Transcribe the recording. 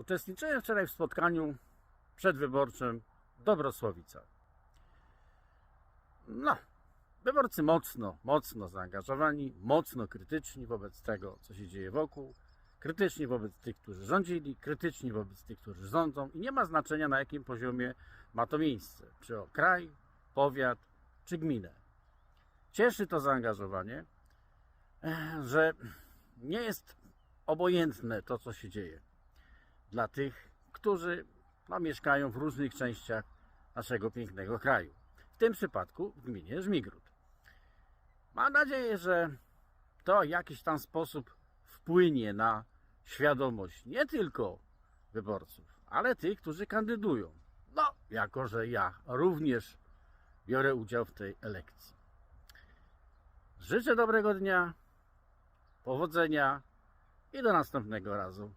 Uczestniczyłem wczoraj w spotkaniu przedwyborczym w. No, wyborcy mocno, mocno zaangażowani, mocno krytyczni wobec tego, co się dzieje wokół, krytyczni wobec tych, którzy rządzili, krytyczni wobec tych, którzy rządzą i nie ma znaczenia na jakim poziomie ma to miejsce, czy o kraj, powiat, czy gminę. Cieszy to zaangażowanie, eh, że nie jest obojętne to, co się dzieje dla tych, którzy mieszkają w różnych częściach naszego pięknego kraju. W tym przypadku w gminie Żmigród. Mam nadzieję, że to w jakiś tam sposób wpłynie na świadomość nie tylko wyborców, ale tych, którzy kandydują. No, jako że ja również biorę udział w tej elekcji. Życzę dobrego dnia, powodzenia i do następnego razu.